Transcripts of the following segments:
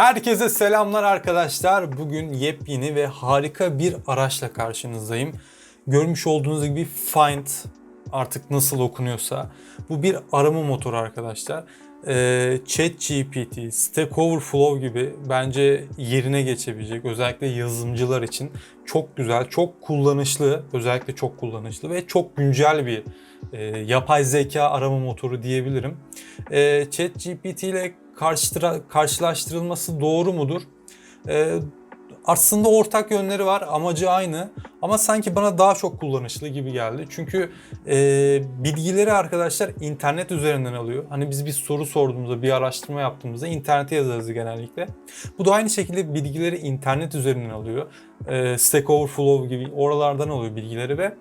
Herkese selamlar arkadaşlar. Bugün yepyeni ve harika bir araçla karşınızdayım. Görmüş olduğunuz gibi Find artık nasıl okunuyorsa bu bir arama motoru arkadaşlar. Ee, ChatGPT, Stack Overflow gibi bence yerine geçebilecek özellikle yazılımcılar için çok güzel, çok kullanışlı, özellikle çok kullanışlı ve çok güncel bir e, yapay zeka arama motoru diyebilirim. E, ChatGPT ile karşıtıra- karşılaştırılması doğru mudur? E, aslında ortak yönleri var, amacı aynı ama sanki bana daha çok kullanışlı gibi geldi. Çünkü e, bilgileri arkadaşlar internet üzerinden alıyor. Hani biz bir soru sorduğumuzda, bir araştırma yaptığımızda internete yazarız genellikle. Bu da aynı şekilde bilgileri internet üzerinden alıyor. E, Stack Overflow gibi oralardan alıyor bilgileri ve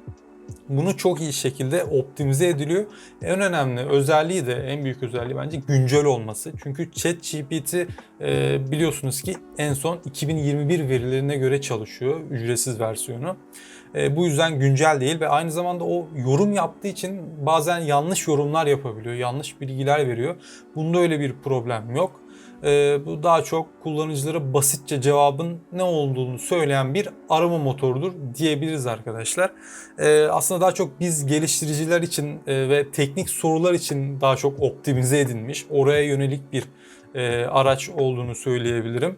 bunu çok iyi şekilde optimize ediliyor. En önemli özelliği de en büyük özelliği bence güncel olması. Çünkü ChatGPT e, biliyorsunuz ki en son 2021 verilerine göre çalışıyor ücretsiz versiyonu. E, bu yüzden güncel değil ve aynı zamanda o yorum yaptığı için bazen yanlış yorumlar yapabiliyor, yanlış bilgiler veriyor. Bunda öyle bir problem yok. Ee, bu daha çok kullanıcılara basitçe cevabın ne olduğunu söyleyen bir arama motorudur diyebiliriz arkadaşlar. Ee, aslında daha çok biz geliştiriciler için e, ve teknik sorular için daha çok optimize edilmiş, oraya yönelik bir e, araç olduğunu söyleyebilirim.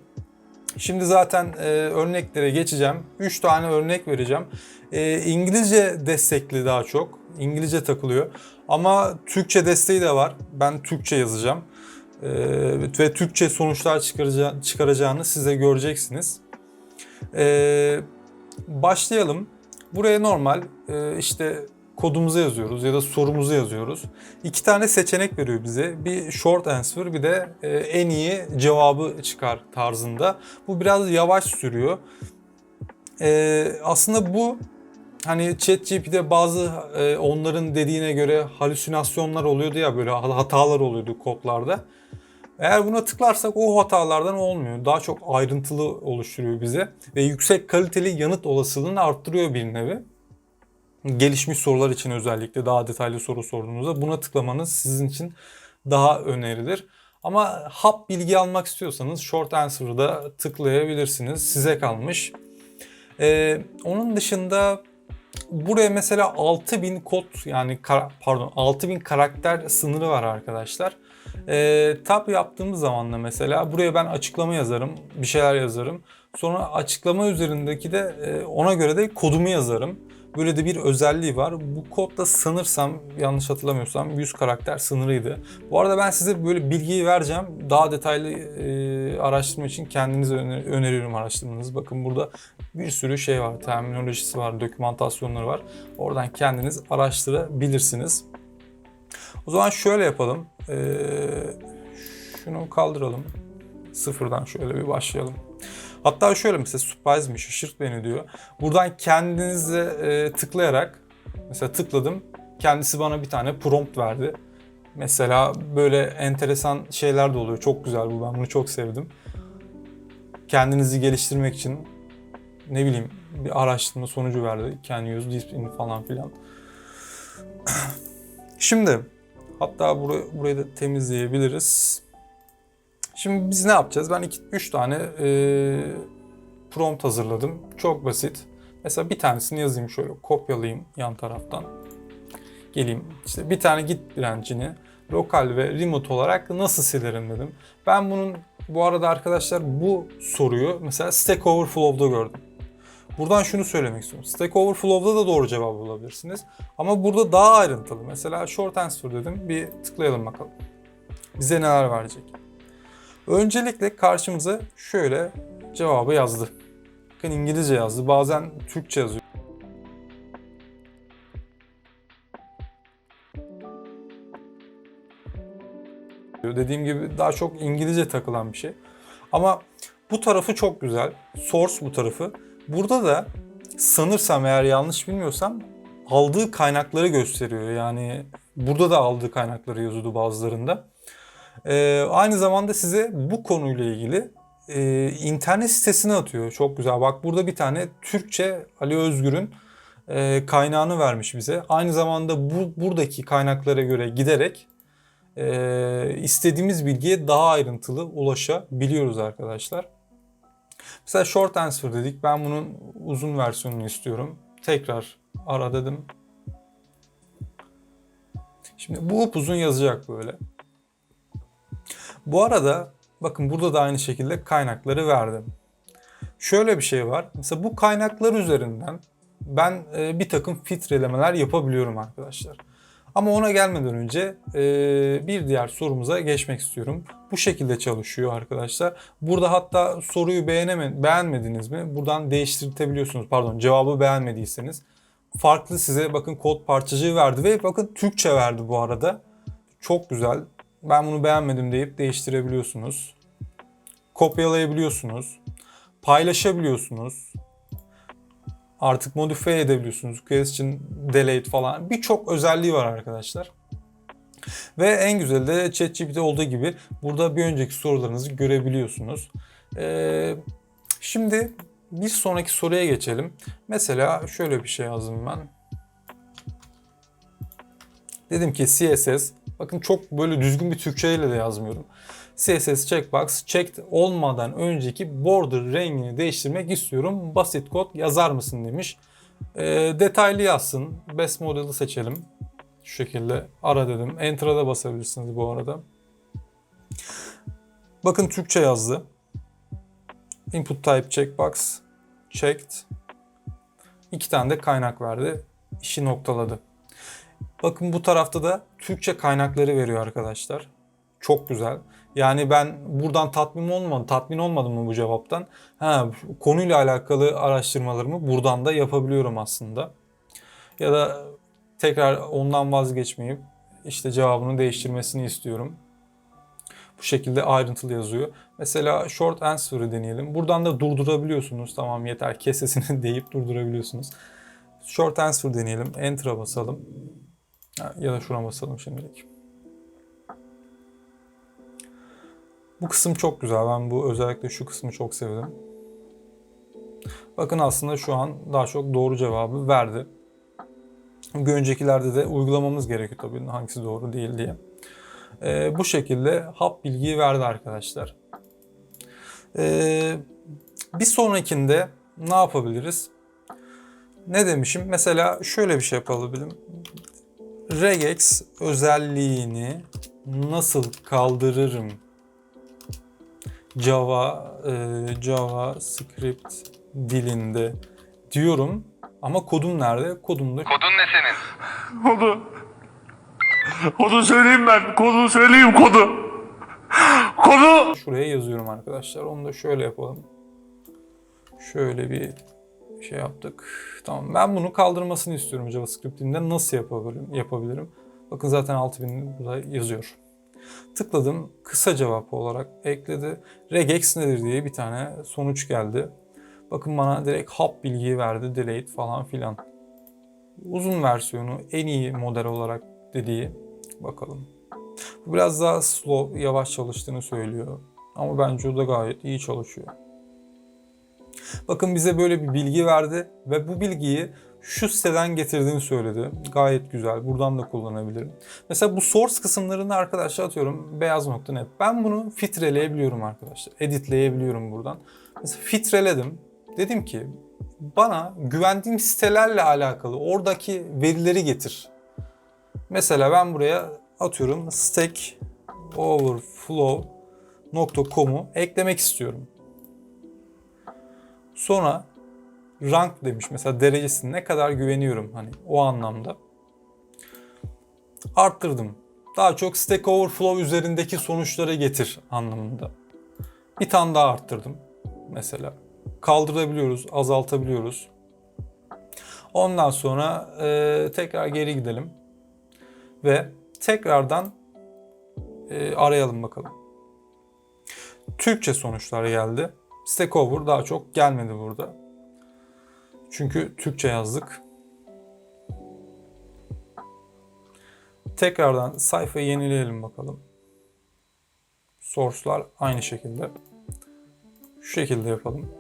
Şimdi zaten e, örneklere geçeceğim. 3 tane örnek vereceğim. E, İngilizce destekli daha çok. İngilizce takılıyor. Ama Türkçe desteği de var. Ben Türkçe yazacağım. Ee, ve Türkçe sonuçlar çıkaraca- çıkaracağını size göreceksiniz. Ee, başlayalım. Buraya normal e, işte kodumuzu yazıyoruz ya da sorumuzu yazıyoruz. İki tane seçenek veriyor bize. Bir short answer bir de e, en iyi cevabı çıkar tarzında. Bu biraz yavaş sürüyor. Ee, aslında bu hani ChatGPT'de bazı e, onların dediğine göre halüsinasyonlar oluyordu ya böyle hatalar oluyordu kodlarda. Eğer buna tıklarsak o hatalardan olmuyor. Daha çok ayrıntılı oluşturuyor bize ve yüksek kaliteli yanıt olasılığını arttırıyor bir nevi. Gelişmiş sorular için özellikle daha detaylı soru sorduğunuzda buna tıklamanız sizin için daha önerilir. Ama hap bilgi almak istiyorsanız Short Answer'ı da tıklayabilirsiniz. Size kalmış. Ee, onun dışında buraya mesela 6000 kod yani pardon 6000 karakter sınırı var arkadaşlar. Ee, tab yaptığımız zaman da mesela buraya ben açıklama yazarım, bir şeyler yazarım. Sonra açıklama üzerindeki de e, ona göre de kodumu yazarım. Böyle de bir özelliği var. Bu kodda sanırsam yanlış hatırlamıyorsam 100 karakter sınırıydı. Bu arada ben size böyle bilgiyi vereceğim. Daha detaylı e, araştırma için kendinize öner- öneriyorum araştırmanızı. Bakın burada bir sürü şey var. Terminolojisi var, dokümantasyonları var. Oradan kendiniz araştırabilirsiniz. O zaman şöyle yapalım. Ee, şunu kaldıralım. Sıfırdan şöyle bir başlayalım. Hatta şöyle mesela surprise mi şaşırt beni diyor. Buradan kendinize e, tıklayarak mesela tıkladım. Kendisi bana bir tane prompt verdi. Mesela böyle enteresan şeyler de oluyor. Çok güzel bu. Ben bunu çok sevdim. Kendinizi geliştirmek için ne bileyim bir araştırma sonucu verdi. Can use this in falan filan. Şimdi hatta burayı, burayı da temizleyebiliriz. Şimdi biz ne yapacağız? Ben 3 tane e, prompt hazırladım. Çok basit. Mesela bir tanesini yazayım şöyle kopyalayayım yan taraftan. Geleyim işte bir tane git direncini lokal ve remote olarak nasıl silerim dedim. Ben bunun bu arada arkadaşlar bu soruyu mesela Stack Overflow'da gördüm. Buradan şunu söylemek istiyorum. Stack Overflow'da da doğru cevabı bulabilirsiniz. Ama burada daha ayrıntılı. Mesela short answer dedim. Bir tıklayalım bakalım. Bize neler verecek. Öncelikle karşımıza şöyle cevabı yazdı. Bakın İngilizce yazdı. Bazen Türkçe yazıyor. Dediğim gibi daha çok İngilizce takılan bir şey. Ama bu tarafı çok güzel. Source bu tarafı. Burada da sanırsam eğer yanlış bilmiyorsam aldığı kaynakları gösteriyor. Yani burada da aldığı kaynakları yazıyordu bazılarında. Ee, aynı zamanda size bu konuyla ilgili e, internet sitesini atıyor. Çok güzel. Bak burada bir tane Türkçe Ali Özgür'ün e, kaynağını vermiş bize. Aynı zamanda bu buradaki kaynaklara göre giderek e, istediğimiz bilgiye daha ayrıntılı ulaşabiliyoruz arkadaşlar. Mesela short answer dedik. Ben bunun uzun versiyonunu istiyorum. Tekrar ara dedim. Şimdi bu upuzun yazacak böyle. Bu arada bakın burada da aynı şekilde kaynakları verdim. Şöyle bir şey var. Mesela bu kaynaklar üzerinden ben e, bir takım filtrelemeler yapabiliyorum arkadaşlar. Ama ona gelmeden önce e, bir diğer sorumuza geçmek istiyorum. Bu şekilde çalışıyor arkadaşlar. Burada hatta soruyu beğeneme, beğenmediniz mi? Buradan değiştirtebiliyorsunuz. Pardon cevabı beğenmediyseniz. Farklı size bakın kod parçacığı verdi ve bakın Türkçe verdi bu arada. Çok güzel. Ben bunu beğenmedim deyip değiştirebiliyorsunuz. Kopyalayabiliyorsunuz. Paylaşabiliyorsunuz artık modifiye edebiliyorsunuz. Question delete falan birçok özelliği var arkadaşlar. Ve en güzeli de ChatGPT olduğu gibi burada bir önceki sorularınızı görebiliyorsunuz. Ee, şimdi bir sonraki soruya geçelim. Mesela şöyle bir şey yazdım ben. Dedim ki CSS. Bakın çok böyle düzgün bir Türkçeyle de yazmıyorum. CSS checkbox checked olmadan önceki border rengini değiştirmek istiyorum. Basit kod yazar mısın demiş. E, detaylı yazsın. Best model'ı seçelim. Şu şekilde ara dedim. Enter'a da basabilirsiniz bu arada. Bakın Türkçe yazdı. Input type checkbox checked. İki tane de kaynak verdi. İşi noktaladı. Bakın bu tarafta da Türkçe kaynakları veriyor arkadaşlar. Çok güzel. Yani ben buradan tatmin olmadım, tatmin olmadım mı bu cevaptan? Ha, konuyla alakalı araştırmalarımı buradan da yapabiliyorum aslında. Ya da tekrar ondan vazgeçmeyip işte cevabını değiştirmesini istiyorum. Bu şekilde ayrıntılı yazıyor. Mesela short answer'ı deneyelim. Buradan da durdurabiliyorsunuz. Tamam yeter kesesini deyip durdurabiliyorsunuz. Short answer deneyelim. Enter'a basalım. Ya da şuna basalım şimdilik. Bu kısım çok güzel. Ben bu özellikle şu kısmı çok sevdim. Bakın aslında şu an daha çok doğru cevabı verdi. Bir öncekilerde de uygulamamız gerekiyor tabii hangisi doğru değil diye. Ee, bu şekilde hap bilgiyi verdi arkadaşlar. Ee, bir sonrakinde ne yapabiliriz? Ne demişim? Mesela şöyle bir şey yapabilirim. Regex özelliğini nasıl kaldırırım Java, e, Java script dilinde diyorum. Ama kodum nerede? Kodum da Kodun ne senin? Kodu. Kodu söyleyeyim ben. Kodu söyleyeyim kodu. Kodu. şuraya yazıyorum arkadaşlar. Onu da şöyle yapalım. Şöyle bir şey yaptık. Tamam. Ben bunu kaldırmasını istiyorum JavaScript dilinde. Nasıl yapabilirim? yapabilirim? Bakın zaten 6000 burada yazıyor. Tıkladım. Kısa cevap olarak ekledi. Regex nedir diye bir tane sonuç geldi. Bakın bana direkt hap bilgiyi verdi. Delete falan filan. Uzun versiyonu en iyi model olarak dediği bakalım. Bu biraz daha slow, yavaş çalıştığını söylüyor. Ama bence o da gayet iyi çalışıyor. Bakın bize böyle bir bilgi verdi ve bu bilgiyi şu siteden getirdiğini söyledi. Gayet güzel. Buradan da kullanabilirim. Mesela bu source kısımlarını arkadaşlar atıyorum beyaz.net. Ben bunu filtreleyebiliyorum arkadaşlar. Editleyebiliyorum buradan. Mesela filtreledim. Dedim ki bana güvendiğim sitelerle alakalı oradaki verileri getir. Mesela ben buraya atıyorum stack overflow.com'u eklemek istiyorum. Sonra rank demiş mesela derecesine ne kadar güveniyorum hani o anlamda. Arttırdım. Daha çok Stack Overflow üzerindeki sonuçları getir anlamında. Bir tane daha arttırdım mesela. Kaldırabiliyoruz, azaltabiliyoruz. Ondan sonra e, tekrar geri gidelim. Ve tekrardan e, arayalım bakalım. Türkçe sonuçlar geldi. Stack Over daha çok gelmedi burada. Çünkü Türkçe yazdık. Tekrardan sayfayı yenileyelim bakalım. Source'lar aynı şekilde. Şu şekilde yapalım.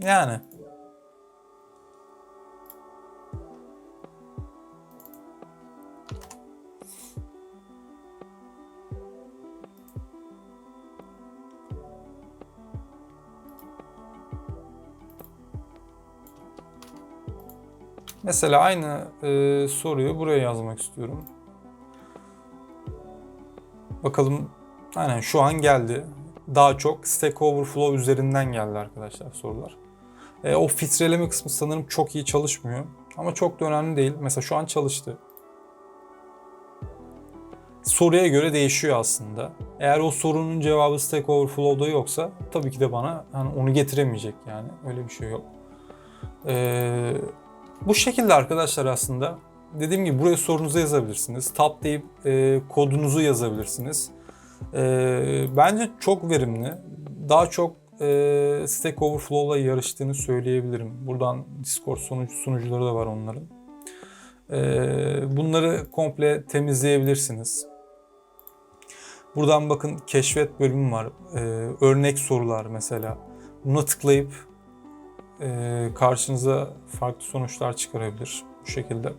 Yani Mesela aynı e, soruyu buraya yazmak istiyorum. Bakalım aynen şu an geldi. Daha çok Stack Overflow üzerinden geldi arkadaşlar sorular. E, o filtreleme kısmı sanırım çok iyi çalışmıyor. Ama çok da önemli değil. Mesela şu an çalıştı. Soruya göre değişiyor aslında. Eğer o sorunun cevabı Stack Overflow'da yoksa tabii ki de bana hani onu getiremeyecek yani. Öyle bir şey yok. Ee, bu şekilde arkadaşlar aslında. Dediğim gibi buraya sorunuzu yazabilirsiniz. Tab deyip e, kodunuzu yazabilirsiniz. Ee, bence çok verimli. Daha çok e, Stack Overflow'la yarıştığını söyleyebilirim. Buradan Discord sunucu, sunucuları da var onların. Ee, bunları komple temizleyebilirsiniz. Buradan bakın keşfet bölümü var. Ee, örnek sorular mesela. Buna tıklayıp e, karşınıza farklı sonuçlar çıkarabilir bu şekilde.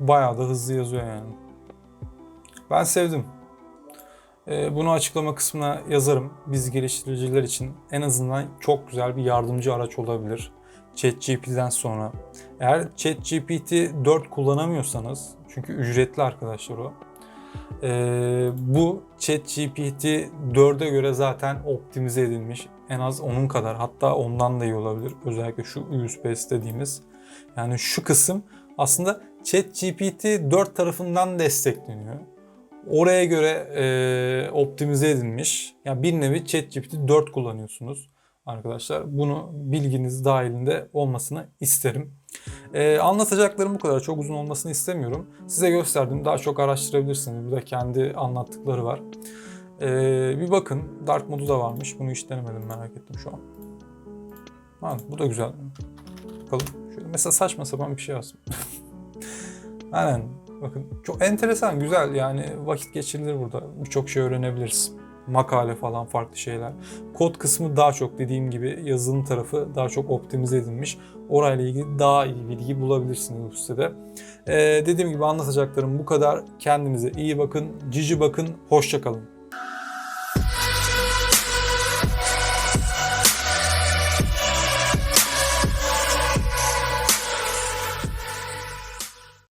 Bayağı da hızlı yazıyor yani. Ben sevdim. Ee, Bunu açıklama kısmına yazarım. Biz geliştiriciler için en azından çok güzel bir yardımcı araç olabilir. ChatGPT'den sonra. Eğer ChatGPT 4 kullanamıyorsanız, çünkü ücretli arkadaşlar o. Ee, bu ChatGPT 4'e göre zaten optimize edilmiş. En az onun kadar hatta ondan da iyi olabilir. Özellikle şu USP dediğimiz. Yani şu kısım aslında ChatGPT 4 tarafından destekleniyor oraya göre e, optimize edilmiş. Yani bir nevi ChatGPT 4 kullanıyorsunuz arkadaşlar. Bunu bilginiz dahilinde olmasını isterim. E, anlatacaklarım bu kadar. Çok uzun olmasını istemiyorum. Size gösterdim. Daha çok araştırabilirsiniz. Burada kendi anlattıkları var. E, bir bakın. Dark modu da varmış. Bunu hiç denemedim merak ettim şu an. Ha, bu da güzel. Bakalım. Şöyle mesela saçma sapan bir şey yazdım. Aynen. Bakın çok enteresan, güzel yani vakit geçirilir burada. Birçok şey öğrenebiliriz. Makale falan farklı şeyler. Kod kısmı daha çok dediğim gibi yazılım tarafı daha çok optimize edilmiş. Orayla ilgili daha iyi bilgi bulabilirsiniz bu sitede. Ee, dediğim gibi anlatacaklarım bu kadar. Kendinize iyi bakın, cici bakın, hoşça kalın.